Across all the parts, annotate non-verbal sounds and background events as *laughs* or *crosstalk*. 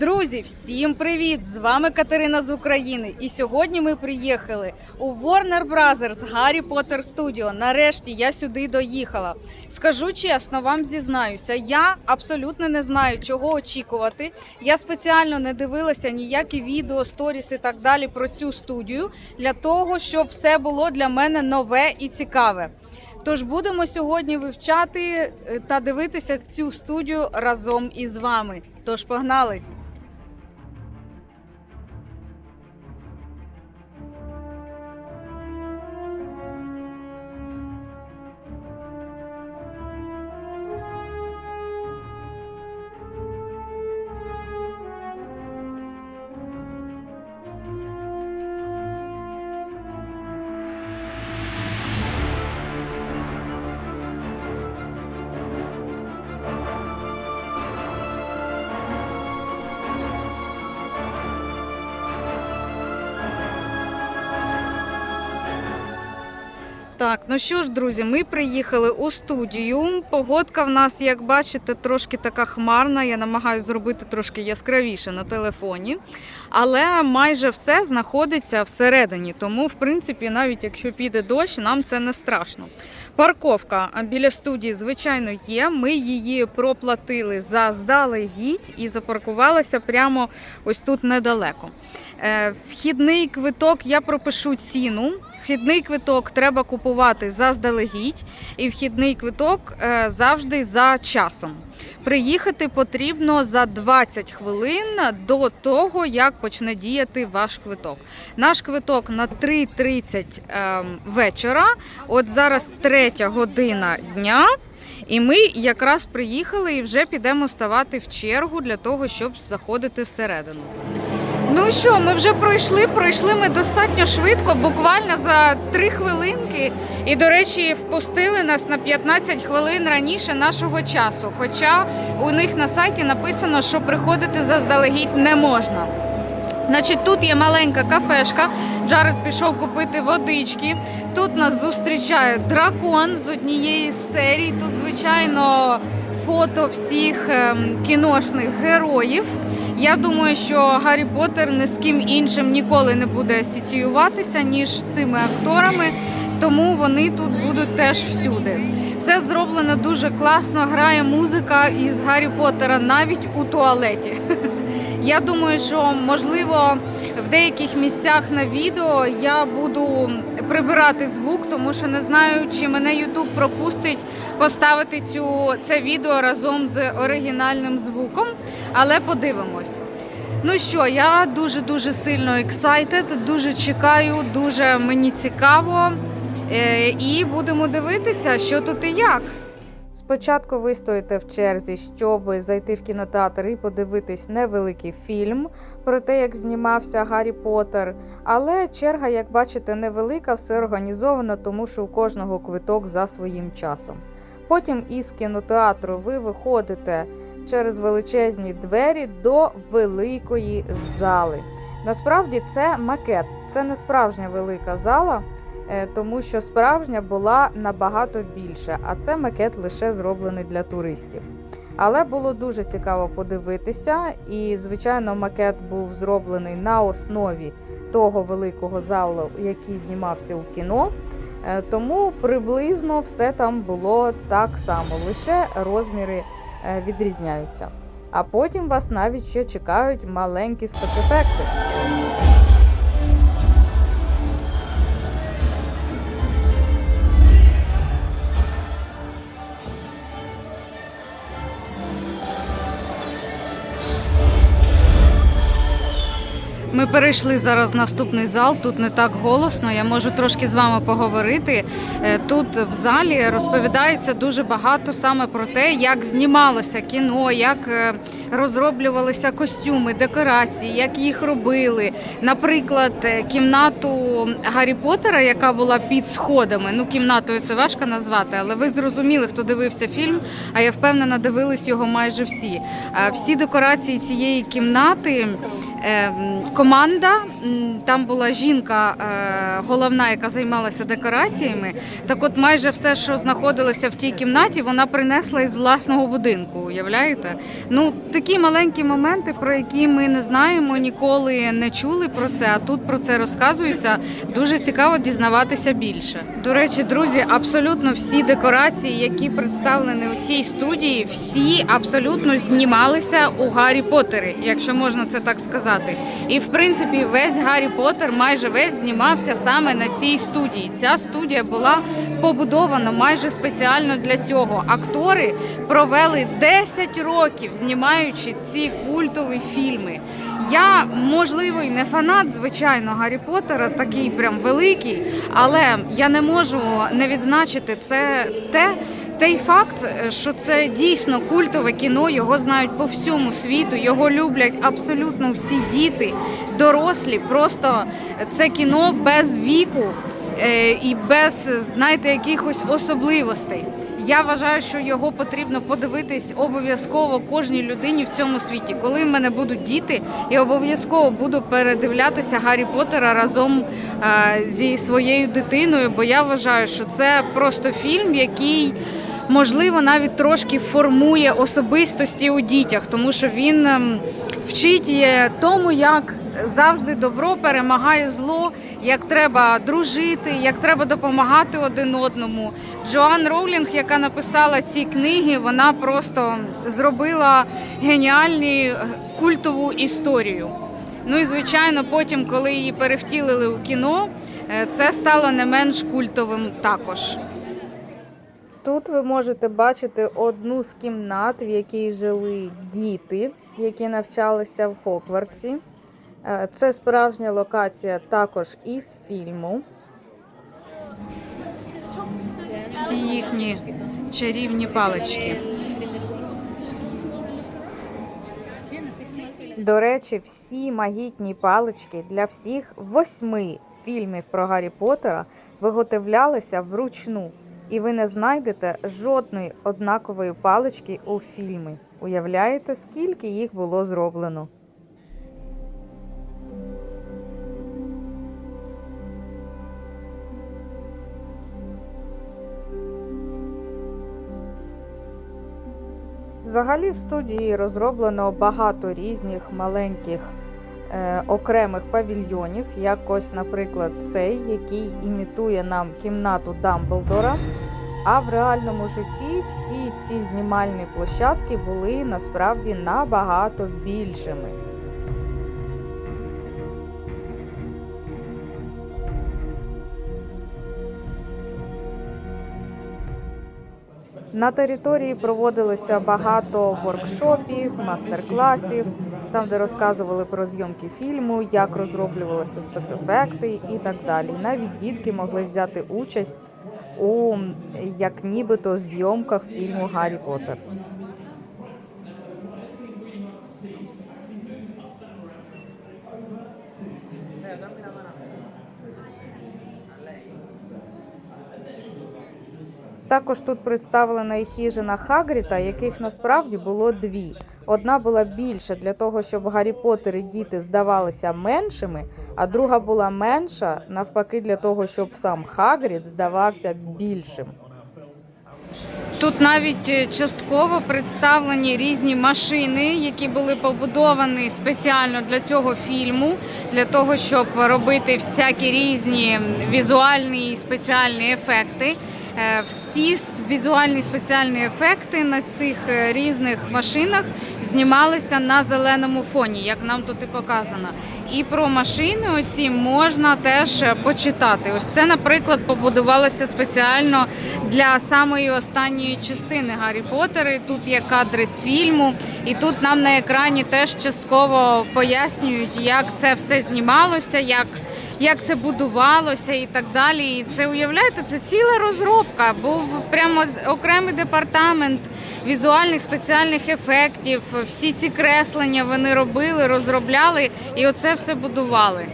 Друзі, всім привіт! З вами Катерина з України. І сьогодні ми приїхали у Warner Brothers Гаррі Поттер Studio. Нарешті я сюди доїхала. Скажу чесно, вам зізнаюся, я абсолютно не знаю, чого очікувати. Я спеціально не дивилася ніякі відео, сторіс і так далі про цю студію для того, щоб все було для мене нове і цікаве. Тож будемо сьогодні вивчати е, та дивитися цю студію разом із вами. Тож погнали! Так, ну що ж, друзі, ми приїхали у студію. Погодка в нас, як бачите, трошки така хмарна. Я намагаюся зробити трошки яскравіше на телефоні. Але майже все знаходиться всередині. Тому, в принципі, навіть якщо піде дощ, нам це не страшно. Парковка біля студії, звичайно, є. Ми її проплатили заздалегідь і запаркувалися прямо ось тут недалеко. Е, Вхідний квиток я пропишу ціну. Вхідний квиток треба купувати заздалегідь, і вхідний квиток е, завжди за часом. Приїхати потрібно за 20 хвилин до того, як почне діяти ваш квиток. Наш квиток на 3.30 ем, вечора. От зараз третя година дня. І ми якраз приїхали і вже підемо ставати в чергу для того, щоб заходити всередину. Ну що, ми вже пройшли. Пройшли ми достатньо швидко, буквально за 3 хвилинки. І, до речі, впустили нас на 15 хвилин раніше нашого часу. Хоча у них на сайті написано, що приходити заздалегідь не можна. Значить, тут є маленька кафешка. Джаред пішов купити водички. Тут нас зустрічає дракон з однієї з серій. Тут, звичайно, фото всіх ем, кіношних героїв. Я думаю, що Гаррі Поттер ні з ким іншим ніколи не буде асоціюватися, ніж з цими акторами, тому вони тут будуть теж всюди. Все зроблено дуже класно. Грає музика із Гаррі Поттера навіть у туалеті. *laughs* Я думаю, що можливо в деяких місцях на відео я буду прибирати звук, тому що не знаю, чи мене YouTube пропустить поставити цю це відео разом з оригінальним звуком, але подивимось. Ну що, я дуже дуже сильно excited, дуже чекаю, дуже мені цікаво. Е, І будемо дивитися, що тут і як. Спочатку ви стоїте в черзі, щоб зайти в кінотеатр і подивитись невеликий фільм про те, як знімався Гаррі Поттер. Але черга, як бачите, невелика, все організовано, тому що у кожного квиток за своїм часом. Потім із кінотеатру ви виходите через величезні двері до великої зали. Насправді це макет, це не справжня велика зала. Е, тому що справжня була набагато більше, а це макет лише зроблений для туристів. Але було дуже цікаво подивитися, і, звичайно, макет був зроблений на основі того великого залу, який знімався у кіно. Е, Тому приблизно все там було так само, лише розміри е, відрізняються. А потім вас навіть ще чекають маленькі спецефекти. Ми перейшли зараз в наступний зал. Тут не так голосно. Я можу трошки з вами поговорити. Е, Тут в залі розповідається дуже багато саме про те, як знімалося кіно, як е, розроблювалися костюми, декорації, як їх робили. Наприклад, е, кімнату Гаррі Поттера, яка була під сходами. Ну, кімнатою це важко назвати, але ви зрозуміли, хто дивився фільм. А я впевнена, дивились його майже всі. Всі декорації цієї кімнати команда. Там була жінка е, головна, яка займалася декораціями. Так, от майже все, що знаходилося в тій кімнаті, вона принесла із власного будинку. Уявляєте? Ну такі маленькі моменти, про які ми не знаємо, ніколи не чули про це. А тут про це розказується. Дуже цікаво дізнаватися більше. До речі, друзі, абсолютно всі декорації, які представлені у цій студії, всі абсолютно знімалися у Гаррі Поттері, якщо можна це так сказати. І в принципі, весь Гаррі Поттер, майже весь знімався саме на цій студії. Ця студія була побудована майже спеціально для цього. Актори провели 10 років, знімаючи ці культові фільми. Я, можливо, і не фанат, звичайно, Гаррі Поттера, такий прям великий, але я не можу не відзначити це те. Той факт, що це дійсно культове кіно, його знають по всьому світу, його люблять абсолютно всі діти, дорослі. Просто це кіно без віку е, і без, знаєте, якихось особливостей. Я вважаю, що його потрібно подивитись обов'язково кожній людині в цьому світі. Коли в мене будуть діти, я обов'язково буду передивлятися Гаррі Поттера разом е, зі своєю дитиною, бо я вважаю, що це просто фільм, який можливо навіть трошки формує особистості у дітях, тому що він ем, вчить тому, як завжди добро перемагає зло, як треба дружити, як треба допомагати один одному. Джоан Роулінг, яка написала ці книги, вона просто зробила геніальні е, культову історію. Ну і звичайно, потім, коли її перевтілили у кіно, е, це стало не менш культовим також. Тут ви можете бачити одну з кімнат, в якій жили діти, які навчалися в Хогвартсі. Е, Це справжня локація також із фільму. Всі їхні чарівні палички. До речі, всі магітні палички для всіх восьми фільмів про Гаррі Поттера виготовлялися вручну. І ви не знайдете жодної однакової палички у фільмі. Уявляєте, скільки їх було зроблено? Взагалі в студії розроблено багато різних маленьких окремих павільйонів, як ось, наприклад, цей, який імітує нам кімнату Дамблдора. А в реальному житті всі ці знімальні площадки були насправді набагато більшими. На території проводилося багато воркшопів, мастер-класів, там, де розказували про зйомки фільму, як розроблювалися спецефекти і так далі. Навіть дітки могли взяти участь у як нібито зйомках фільму Гаррі Поттер. Також тут представлена і хижина Хагріта, яких насправді було дві. Одна була більша для того, щоб Гаррі Поттер і діти здавалися меншими, а друга була менша навпаки для того, щоб сам Хагрід здавався більшим. Тут навіть е, частково представлені різні машини, які були побудовані спеціально для цього фільму, для того, щоб робити всякі різні візуальні і спеціальні ефекти. Е, Всі візуальні спеціальні ефекти на цих е, різних машинах знімалися на зеленому фоні, як нам тут і показано. І про машини оці можна теж почитати. Ось це, наприклад, побудувалося спеціально для самої останньої частини Гаррі Поттера. Тут є кадри з фільму, і тут нам на екрані теж частково пояснюють, як це все знімалося, як як це будувалося і так далі. І це уявляєте, це ціла розробка. Був прямо окремий департамент візуальних спеціальних ефектів. Всі ці креслення вони робили, розробляли і оце все будували.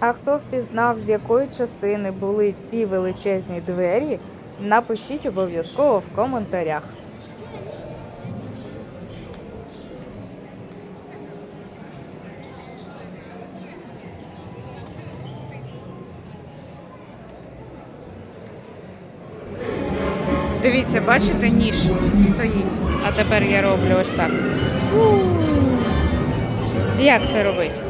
А хто впізнав, з якої частини були ці величезні двері, напишіть обов'язково в коментарях. Дивіться, бачите, ніж стоїть. А тепер я роблю ось так. Як це робить?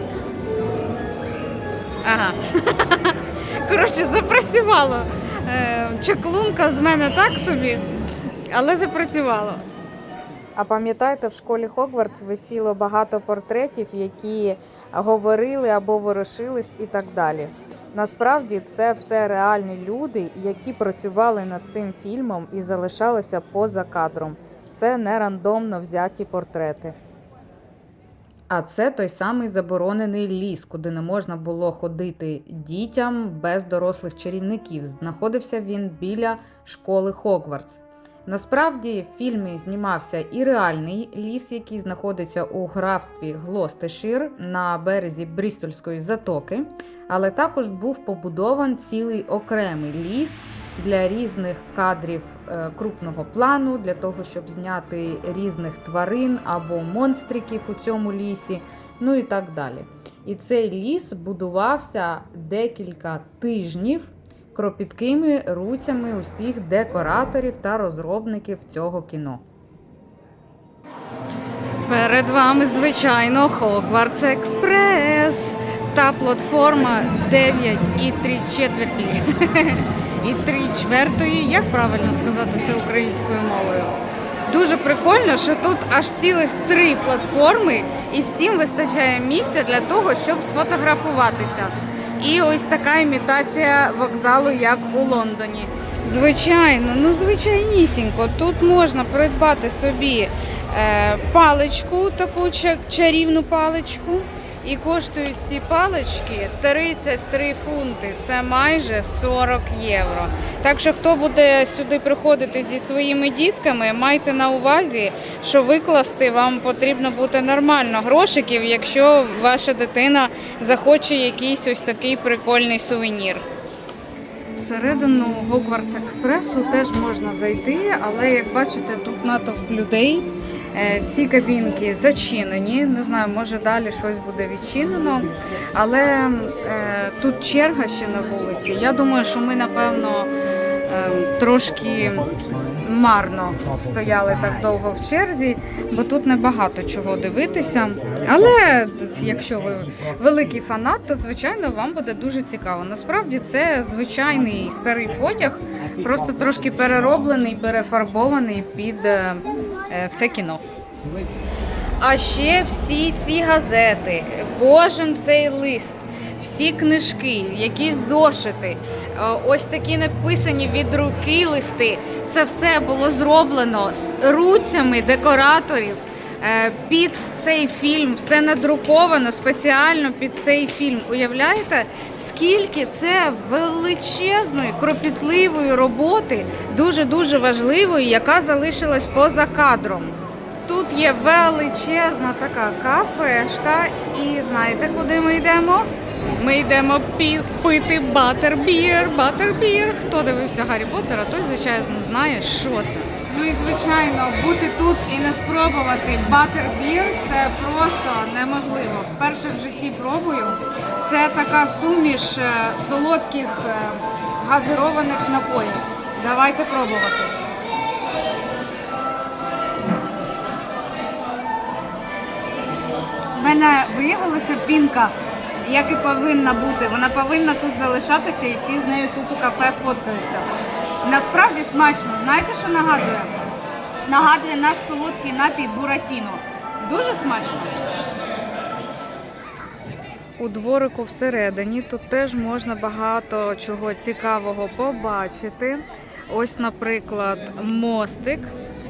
Ага. *laughs* Коротше, запрацювало. Е, Чаклунка з мене так собі, але запрацювало. А пам'ятаєте, в школі Хогвартс висіло багато портретів, які говорили або ворушились і так далі. Насправді це все реальні люди, які працювали над цим фільмом і залишалися поза кадром. Це не рандомно взяті портрети. А це той самий заборонений ліс, куди не можна було ходити дітям без дорослих чарівників. Знаходився він біля школи Хогвартс. Насправді в фільмі знімався і реальний ліс, який знаходиться у графстві Глостешир на березі Брістольської затоки, але також був побудований цілий окремий ліс для різних кадрів е, крупного плану, для того, щоб зняти різних тварин або монстриків у цьому лісі, ну і так далі. І цей ліс будувався декілька тижнів кропіткими руцями усіх декораторів та розробників цього кіно. Перед вами, звичайно, Хогвартс Експрес та платформа 9 і 3 четверті. І 3 чвертої, як правильно сказати це українською мовою. Дуже прикольно, що тут аж цілих три платформи, і всім вистачає місця для того, щоб сфотографуватися. І ось така імітація вокзалу, як у Лондоні. Звичайно, ну звичайнісінько. Тут можна придбати собі е, паличку, таку ча- чарівну паличку. І коштують ці палички 33 фунти. Це майже 40 євро. Так що, хто буде сюди приходити зі своїми дітками, майте на увазі, що викласти вам потрібно бути нормально грошиків, якщо ваша дитина захоче якийсь ось такий прикольний сувенір. Всередину Гогвартс Експресу теж можна зайти, але як бачите, тут натовп людей. Е, Ці кабінки зачинені. Не знаю, може далі щось буде відчинено. Але е, тут черга ще на вулиці. Я думаю, що ми напевно е, трошки марно стояли так довго в черзі, бо тут небагато чого дивитися. Але якщо ви великий фанат, то звичайно вам буде дуже цікаво. Насправді це звичайний старий потяг, просто трошки перероблений, перефарбований під е, це кіно. А ще всі ці газети, кожен цей лист, всі книжки, якісь зошити, е, ось такі написані від руки листи. Це все було зроблено з руцями декораторів. Е, Під цей фільм все надруковано спеціально під цей фільм. Уявляєте, скільки це величезної, кропітливої роботи, дуже дуже важливої, яка залишилась поза кадром. Тут є величезна така кафешка, і знаєте, куди ми йдемо? Ми йдемо пити батербір, батербір. Хто дивився Гаррі Поттера, той звичайно знає, що це. Ну і звичайно, бути тут і не спробувати батербір це просто неможливо. Вперше в житті пробую. Це така суміш е, солодких е, газированих напоїв. Давайте пробувати. В мене виявилася пінка, як і повинна бути. Вона повинна тут залишатися і всі з нею тут у кафе фоткаються. Насправді смачно. Знаєте, що нагадує? Нагадує наш солодкий напій Буратіно. Дуже смачно. У дворику всередині тут теж можна багато чого цікавого побачити. Ось, наприклад, мостик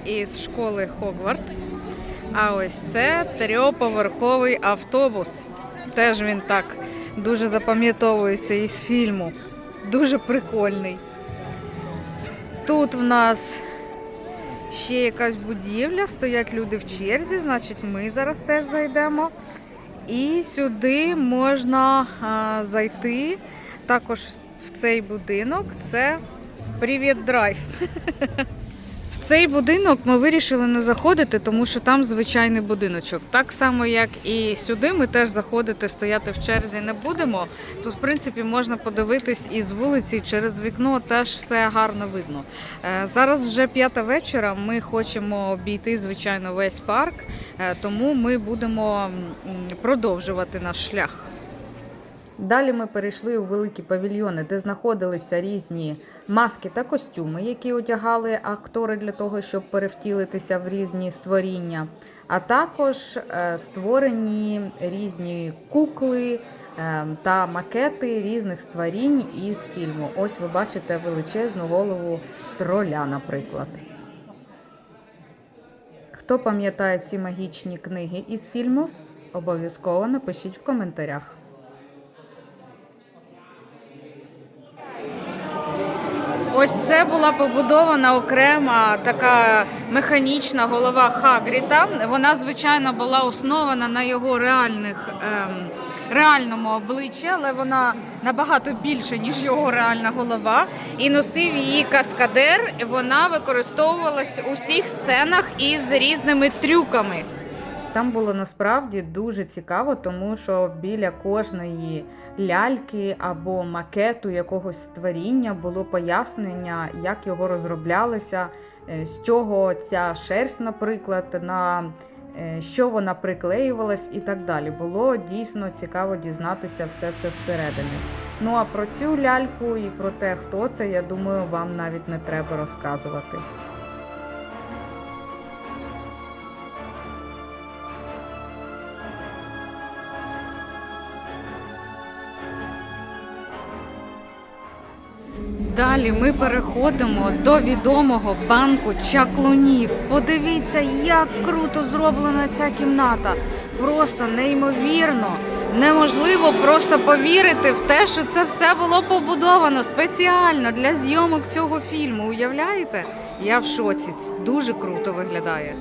із школи Хогвартс. А ось це трьохповерховий автобус. Теж він так дуже запам'ятовується із фільму. Дуже прикольний. Тут в нас ще якась будівля, стоять люди в черзі, значить, ми зараз теж зайдемо. І сюди можна а, зайти також в цей будинок. Це Привіт Драйв. *laughs* Цей будинок ми вирішили не заходити, тому що там звичайний будиночок. Так само, як і сюди, ми теж заходити, стояти в черзі не будемо. Тут, в принципі, можна подивитись із вулиці через вікно, теж все гарно видно. Е, Зараз вже п'ята вечора. Ми хочемо обійти, звичайно, весь парк, е, тому ми будемо продовжувати наш шлях. Далі ми перейшли у великі павільйони, де знаходилися різні маски та костюми, які одягали актори для того, щоб перевтілитися в різні створіння, а також е, створені різні кукли е, та макети різних створінь із фільму. Ось ви бачите величезну голову троля, наприклад. Хто пам'ятає ці магічні книги із фільмів, обов'язково напишіть в коментарях. Ось це була побудована окрема така механічна голова Хагріта. Вона, звичайно, була основана на його реальних. Ем, Реальному обличчі, але вона набагато більше, ніж його реальна голова. І носив її каскадер. Вона використовувалась у всіх сценах із різними трюками. Там було насправді дуже цікаво, тому що біля кожної ляльки або макету якогось створіння було пояснення, як його розроблялося, е, з чого ця шерсть, наприклад, на е, що вона приклеювалась і так далі. Було дійсно цікаво дізнатися все це зсередини. Ну а про цю ляльку і про те, хто це, я думаю, вам навіть не треба розказувати. Далі ми переходимо до відомого банку чаклунів. Подивіться, як круто зроблена ця кімната. Просто неймовірно. Неможливо просто повірити в те, що це все було побудовано спеціально для зйомок цього фільму. Уявляєте? Я в шоці. Дуже круто виглядає.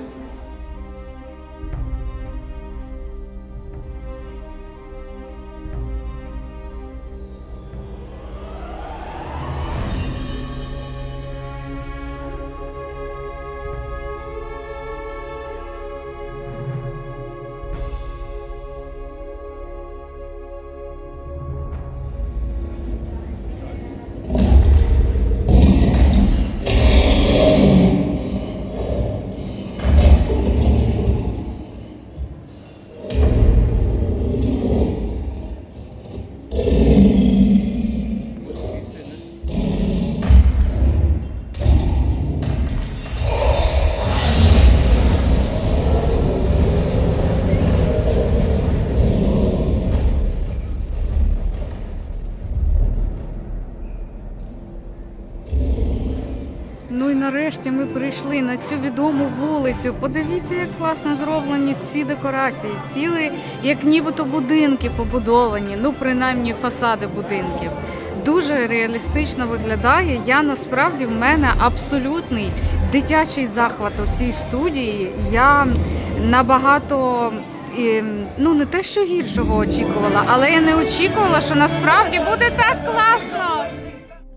Нарешті ми прийшли на цю відому вулицю. Подивіться, як класно зроблені ці декорації. Ціли, як нібито будинки побудовані, ну принаймні фасади будинків. Дуже реалістично виглядає. Я насправді в мене абсолютний дитячий захват у цій студії. Я набагато. і, Ну, не те, що гіршого очікувала, але я не очікувала, що насправді буде так класно.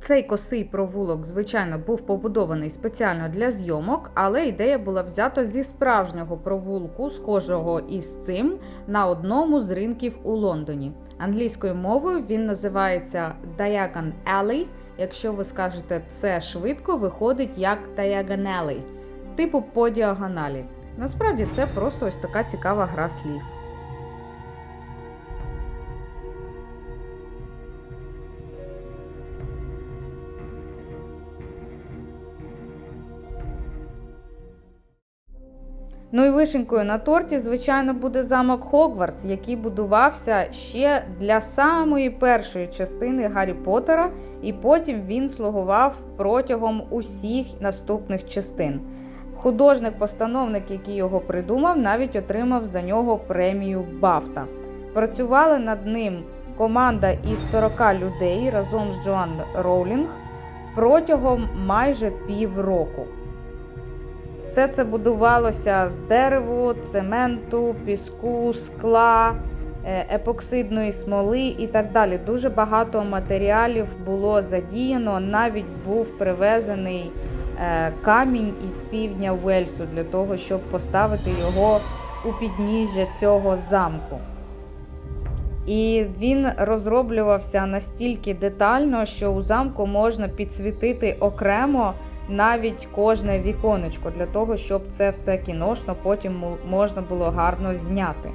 Цей косий провулок, звичайно, був побудований спеціально для зйомок, але ідея була взята зі справжнього провулку, схожого із цим, на одному з ринків у Лондоні. Англійською мовою він називається Diagon Alley. Якщо ви скажете це швидко, виходить як Diagon Alley, типу по діагоналі. Насправді це просто ось така цікава гра слів. Ну і вишенькою на торті, звичайно, буде замок Хогвартс, який будувався ще для самої першої частини Гаррі Поттера, і потім він слугував протягом усіх наступних частин. Художник-постановник, який його придумав, навіть отримав за нього премію Бафта. Працювали над ним команда із 40 людей разом з Джоан Роулінг протягом майже півроку. Все це будувалося з дереву, цементу, піску, скла, е, епоксидної смоли і так далі. Дуже багато матеріалів було задіяно. Навіть був привезений е, камінь із півдня Уельсу для того, щоб поставити його у підніжжя цього замку. І він розроблювався настільки детально, що у замку можна підсвітити окремо навіть кожне віконечко для того, щоб це все кіношно потім можна було гарно зняти.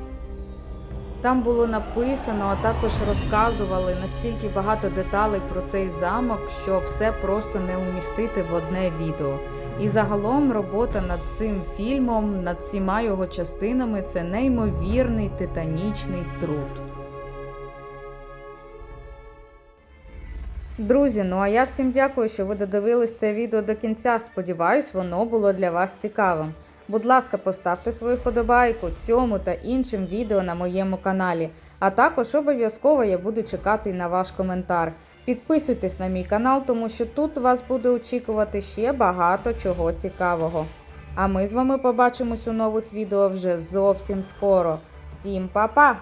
Там було написано, а також розказували настільки багато деталей про цей замок, що все просто не умістити в одне відео. І загалом робота над цим фільмом, над всіма його частинами це неймовірний титанічний труд. Друзі, ну а я всім дякую, що ви додивились це відео до кінця. Сподіваюсь, воно було для вас цікавим. Будь ласка, поставте свою вподобайку цьому та іншим відео на моєму каналі. А також обов'язково я буду чекати на ваш коментар. Підписуйтесь на мій канал, тому що тут вас буде очікувати ще багато чого цікавого. А ми з вами побачимось у нових відео вже зовсім скоро. Всім па-па!